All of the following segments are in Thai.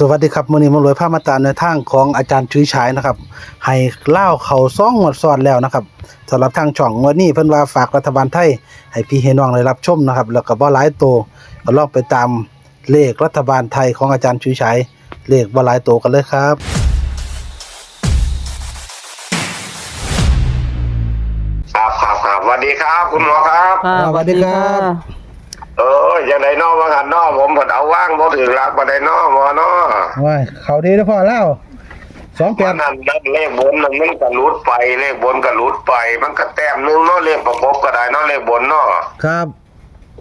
สวัสดีครับมื้อนี้มารวยภาพมาตามในทางของอาจารย์ชุยฉายนะครับ ให้เล่าวเขาซ่องงวดซ้อนแล้วนะครับสำหรับทางช่องงวดนี้เพิ่นว่าฝากรัฐบาลไทย ให้พี่ให้น้องได้รับชมนะครับ แล้วก็บ่หลายโตวก็ลองไปตามเลขรัฐบาลไทยของอาจารย์ชุยฉายเลขบ่หลายโตวกันเลยครับครับครับครับสวัสดีครับ คุณหมอครับค่ะสวัสดีครับ เออยังไดนอว่างันนอผมผดเอาว่างบ่ถึงรักบ่ได้นอหมอนอว้ายเขาดีเด้อพ่อเล่ามันนั่นนั่นเลขบนนั่นมันก็หลุดไปเลขบนก็หลุดไป มันก็แต้มหนึงเนาะเลขประกบก็ได้เนาะเลขบนเนาะครับ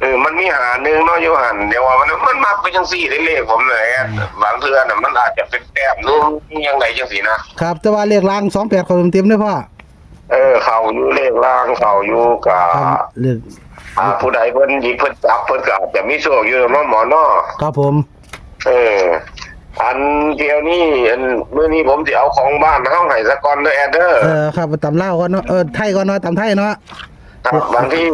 เออมันมีหาหนึงเนาะอยู่หันเดี๋ยวว่ามันมันมักไปจังซี่ได้เลขผมเลยบางเทื่อน่ะมันอาจจะเป็นแต้มหนึงยังไงจังซี่นะครับแต่ว่าเลขราง28เขาเต็มๆเด้อพ่อ เออเข้าอยู่เลขล่างเข้าอยู่กับครับเลขอ่าผู้ใดเพิ่นหยิบเพิ่นจับเพิ่นก็อาจจะมีโชคอยู่เนาะหมอเนาะครับผม เออ อันเดียวนี่อันมื้อนี้ผมสิเอาของบ้านเฮาให้สะก่อนเด้อแอดเดอร์เออครับตำเล่าวก่อนเนาะเออไทยก่อนเนาะตำไทยเนาะครับบางที่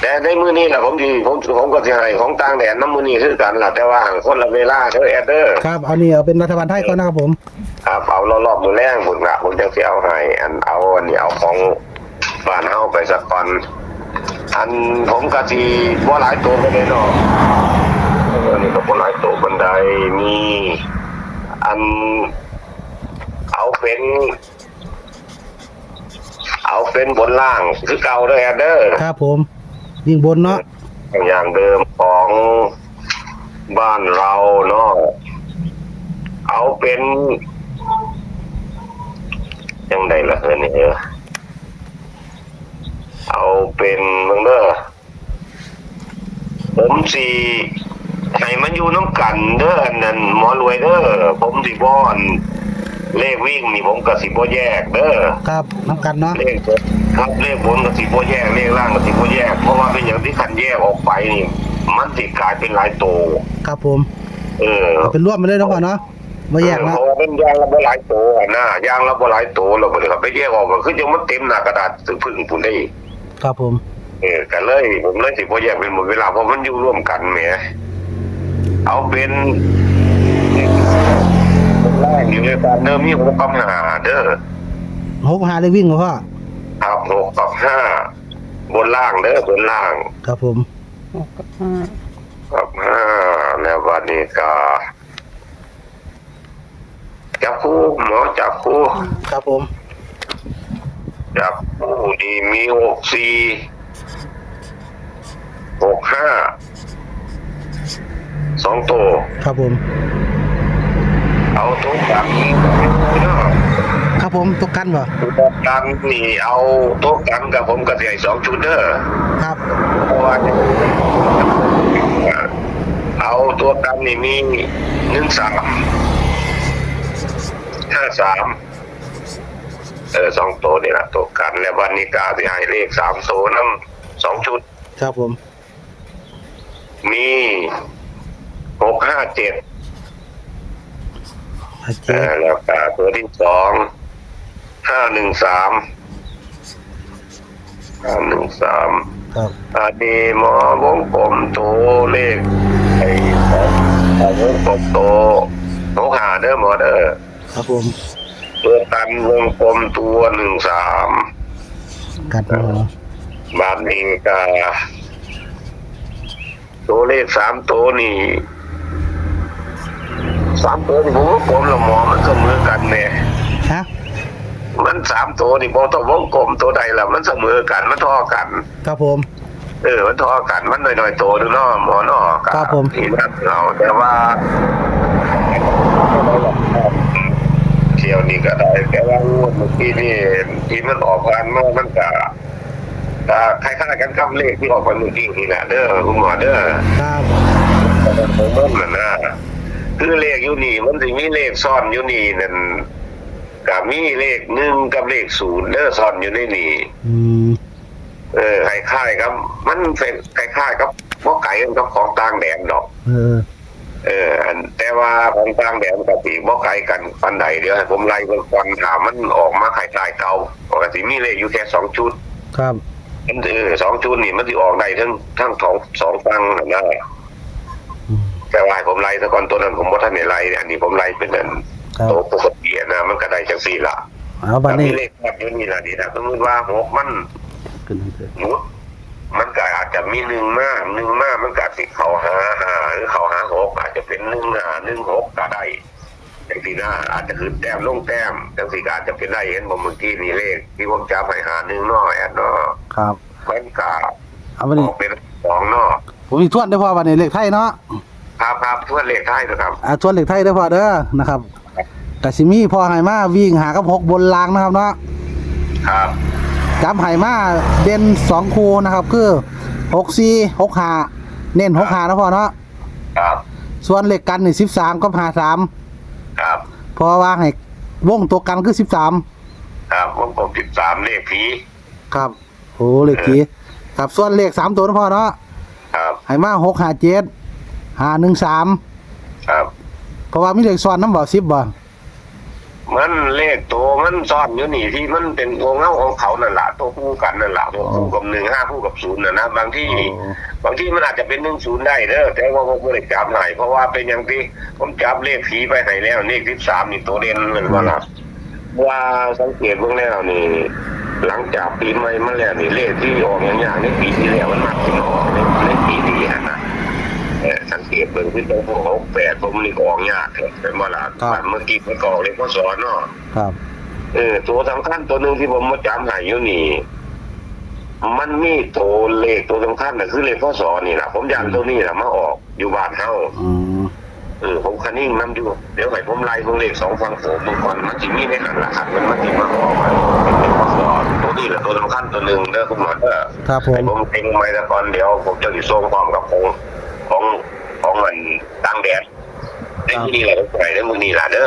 แต่ในมื้อนี้ล่ะผมสิผมผมก็สิให้ของต่างแดนนํมื้อนี้คือกันล่ะแต่ว่าคนละเวลาเด้อแอดเดอร์ครับเอานี่เอาเป็นรัฐบาลไทยก่อนนะครับผม ครับเอารอบๆมื้อแรงพุ่นล่ะผมจังสิเอาให้อันเอาอันนี้เอาของบ้านเฮาไปสะก่อนอันผมก็สิบ่หลายตัวไปเลยเนาะเออนี่ก็บ่หลายตัวบันไดมีอันเอาเป็น เอาเป็นบนล่างคือเก่าเด้อแอดเดอร์ครับผม ยิงบนเนาะอย่างเดิมของบ้านเราเนาะเอาเป็น ยังไงล่ะเฮ้ยเนี่ยเอาเป็นมึงเด้อผมสีให้มันอยู่น้ำกันเด้ออันนั้นหมอรวยเด้อผมสิบอนเลขวิ่งนี่ผมก็สิบ่แยกเด้อครับน้ำกันเนาะเลขบนครับเลขบนกับสีโบแยกเลขล่างกับสีโบแยก เพราะว่าเป็นอย่างที่ขันแยกออกไปนี่มันสิกลายเป็นหลายโตวครับผม เออเป็นร่วมไปเลยเนาะพ่อเนาะ มาแยกเพนะราะว่าเป็นยางละบ่หลายโตวอะนะยางละบ่หลายโตวเราบ่ได้ครับไปแยกออกก็คือจังมันเต็มหน้ากระดาษถึงพึ่งปุ่นได้ครับผม เออกันเลยผมเลยสิบ่แยกเป็นหมดเวลาเพราะมันอยู่ร่วมกันแหมเอาเป็นเป็นล่างอยู่ในการเดิมมีหกกับห้าเด้อหกหาเลยวิ่งเหรอพ่อครับหกกับห้าบนล่างเด้อบนล่าง ครับผมหกกับห้าครับห้าแล้ววันนี้ก็ จับคู่หมอจับคู่ครับผมจับคู่ดีมีหกสี่หกห้าสองตัวครับผม เอาตัวกันเนาะครับผมตกกันบ่ตัวกันนี่เอาตัวกันกับผมกับใหญ่สองชุดเด้อครับเพราะว่าเอาตัวกันนี่มีหนึ่งสามห้า สามเออสองตัวนี่แหละตัวกันแล้ววันนี้กาที่ให้เลขสามตัวน้ำสองชุด ครับผม มีหกห้าเจ็ดโอเคเออแล้วกาตัวที่สองห้าหนึ่งสามห้าหนึ่งสามครับอาดีมอวงกลมตัวเลขไอ้ของวงกลมตัวหกหาเด้อหมอเด้อ ครับผมตัวกันวงกลมตัวหนึ่งสามกัดมาเนาะบาทนี้ก็ตัวเลขสามตัวนี่สามตัวนี่ผมว่าผมละหมอมันเสมอกันเนี่ยฮะมันสามตัวนี่บอกต้องวงกลมตัวใดละมันเสมอกันมันเท่อกัน ครับผม เออ มันเท่อกันมันหน่อยๆโตดูเนาะหมอเนาะครับผมที่นั่นเราแต่ว่าเที่ ยวนี้ก็ได้ แต่ว่างวดเมื่อกี้นี่ที่มันออกพันมามันก็ก็คล้ายๆกันกับเลขที่ออกไปเมื่อกี้นี่แหละเด้อคุณหมอเด้อครับผมมันน่ะนะคือเลขอยู่นี่ มันสิมีเลขซ่อนอยู่นี่นั่นกับมีเลขหนึ่งกับเลขศูนย์เด้อซ่อนอยู่ในนี่ อืมเออคล้ายๆครับ มันเป็นคล้ายๆกับพวกไก่กับของต่างแดนดอก เออ เอออันแต่ว่าของต่างแดนกับปีบ่ไกลกันปันใดเดี๋ยวให้ผมไล่เบิ่งก่อนถามมันออกมาคล้ายๆเก่าปกติมีเลขอยู่แค่สองชุดครับมันเออสองชุดนี่มันสิออกได้ทั้งทั้งสองสองฟังนะอืมแต่ว่าให้ผมไล่ซะก่อนตัวนั้นผมบ่ทันได้ไล่อันนี้ผมไล่เป็นอันครับโตปกตินะมันก็ได้จังซี่ล่ะเอาบัดนี้แต่มีเลขแบบอยู่นี่ล่ะนี่นะสมมุติว่าหกมันขึ้นให้เถอะหนุดมันก็อาจ จะมีหนึ่งมาหนึ่งมามันก็อาจสิเข้าหาหาหรือเข้าหาหกอาจจะเป็นหนึ่งหาหนึ่งหกก็ได้จังซี่นะอาจจะขึ้นแต้มลงแต้มจังซี่ก็อาจจะเป็นได้เห็นบ่เมื่อกี้นี่เลข ที่ผมจับให้หาหนึ่งเนาะแอดเนาะครับมันก็เอาบัดอนี้อกเป็นสองเนาะผมมีทวนได้อพอบัดนี้เลขไทยเนาะครับครับทั่วเลขท้ายนะครับอ่าทวนเลขไทยได้อพอเด้อนะครับกสิมีพอให้มาวิ่งหากับหกบนรางนะครับเนาะครับจับให้มาเด่นสองคู่นะครับ คือ หกสี่หกห้าเน้นหกห้านะพอเนาะครับส่วนเลขกันนี่สิบสามก็หาสามครับเพราะว่าให้วงตัวกันคือสิบสามครับวงกลมสิบสามเลขผีครับโอ้เลขกี่ครับส่วนเลขสามตัวนะพอเนาะครับให้มาหกห้าเจ็ดห้าหนึ่งสามครับเพราะว่ามีเลขซ้อนน้ำบ่สิบบ่ มันเลขตัวมันซ่อนอยู่นี่ที่มันเป็นตัวเงาของเขานั่นแหละตัวคู่กันนั่นแหละตัวคู่กับหนึ่งห้าคู่กับศูนย์นะนะบางที่บางที่มันอาจจะเป็นหนึ่งศูนย์ได้เด้อแต่ว่าผมไม่ได้จับให้เพราะว่าเป็นอย่างที่ผมจับเลขผีไปให้แล้วเลขที่สามนี่ตัวเด่นเหมือนว่าล่ะว่าสังเกตเบื้องแล้วนี่ หลังจากปีใหม่มาแล้วนี่เลขที่ออกอย่างอย่างในปีที่แล้วมันมักจะออกในในปีนี้ฮะนะเออ สังเกตเบื้องที่ตรงพวกหกแปดผมนี่ก็ออกยากเป็นว่าล่ะเมื่อกี้มันก็ออกเลขพ่อสอนเนาะครับ เออตัวสำคัญตัวหนึ่งที่ผมมาจำให้อยู่นี่ มันมีตัวเลขตัวสำคัญน่ะคือเลขข้อสอนี่แหละผมยันตัวนี้แหละมาออกอยู่บ้านเฮาอืมเออผมคันนิ่งนํอยู่เดี๋ยวให้ผมไล่พวกเลขสองฟังโผมมึงก่อนมันสิมีในหันละครับมันมันสิมาออกมาเป็นเลขข้อสอตัวนี้แหละตัวสำคัญตัวหนึ่งเด้อคุณหมอเด้อ ครับผให้ม ผมเต็งไว้แล้วก่อนเดี๋ยวผมจะอยู่ส่งความกับของของของมัน ตั้งแดดได้มือนี้แหละผมไปได้มือนี้แหละเด้อ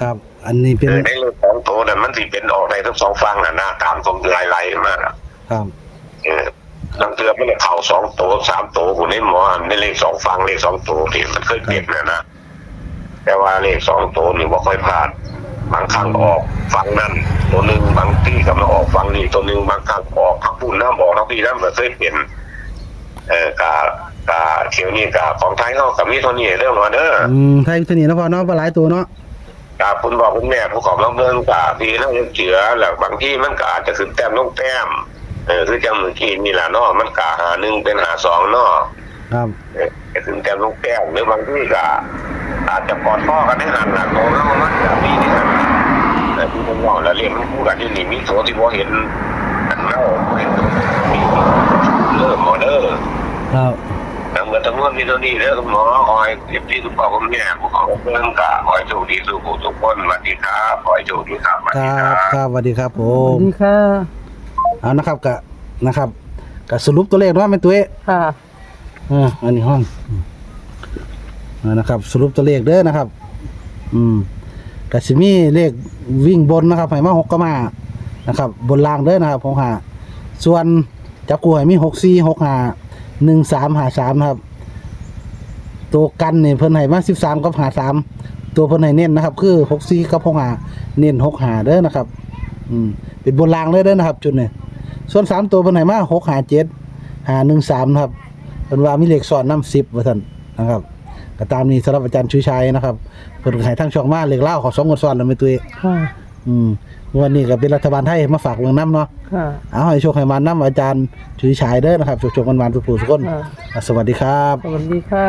ครับ อันนี้เป็นเออในเรื่องของโถน่ะมันสิเป็นออกในทั้งสองฝั่งน่ะนะตามตรงไล่ๆมาน่ะครับเออนังเทือมันเข่าสองโตสามโตกูในหมอในเลขสองฝั่งเลขสองโตที่มันเคยเปลี่ยนน่ะนะแต่ว่าเลขสองโตนี่บ่ค่อยพลาดบางครั้งออกฝั่งนั้นตัวหนึ่งบางที่ก็มาออกฝั่งนี้ตัวหนึ่งบางครั้งออกทั้งปุ่นน้ำออกทั้งพี่น้ำก็เคยเปลี่ยนเอ่อกา กาเขียวนี่กาของไทยเขากับมีเท่านี้เรื่องว่าเด้ออืมไทยพิธีนะพอเนาะปลาหลายตัวเนาะกาคุณบอกคุณแม่ผู้ขอบรับเรื่องกาพี่นั่งยังเจือแล้วบางที่มันก็อาจจะขึ้นแต้มลงแต้มเออคือจังเมื่อกี้นี่แหละเนาะมันกาหาหนึ่งเป็นหาสองเนาะครับเออจะขึ้นแต้มลงแต้มหรือบางที่ก็อาจจะกอดพ่อกันได้หันหลังโตแล้วมันจะมีที่หันแต่ที่ผมบอกแล้วเรียกมันคู่กันที่นี่มีโถที่พอเห็นอันเล่าเห็นมีเริ่มหมอเด้อครับ ทั้งหมดทั้งมวลมีเท่านี้เด้อคุณหมอคอยเก็บที่ทุกปอกคุณแม่ผู้ขอเรื่องกาคอยโชคดีสุขทุกคนสวัสดีครับคอยโชคดีครับสวัสคดีรัครับบครับสวัสดีครับผสวัมสดีค่ะเอานะครับกะนะครับกะสรุปตัวเลขเนาะเป็นตัวเอ๊ะค่ะอ่าอันนี้ห้องอืมอ่านะครับ สรุปตัวเลขเด้อนะครับ อืมกะสิมีเลขวิ่งบนนะครับให้มาหกก็มานะครับ บนล่างเด้อนะครับหกห้าส่วนจับกูให้มีหกสี่หกห้าหนึ่งสามหาสามนะครับ ตัวกันเนี่ยเพิ่นให้มาสิบสามกับหาสามตัวเพิ่นให้เน้นนะครับ คือหกสี่กับหกห้าเน้นหกห้าเด้อนะครับ อืมเป็นบนรางเลยเด้อนะครับ จุดนี้ส่วนสามตัวเป็นไหนมาหกหาเจ็ดหาหนึ่งสามนะครับเป็นว่ามีเลขซ้อนน้ำสิบว่าท่านนะครับก็ตามนี้สำหรับอาจารย์ชูชัยนะครับเพิ่นให้ทั้งช่องมาเลขเล่าขอสองคนซ้อนแล้วไม่ตัวเองค่ะอืมวันนี้ก็เป็นรัฐบาลไทยมาฝากเมืองน้ำเนาะค่ะ เอาให้โชคให้มาน้ำอาจารย์ชูชัยเด้อนะครับโชคๆกันมาทุกผู้ทุกคนค่ะ อะสวัสดีครับ สวัสดีค่ะ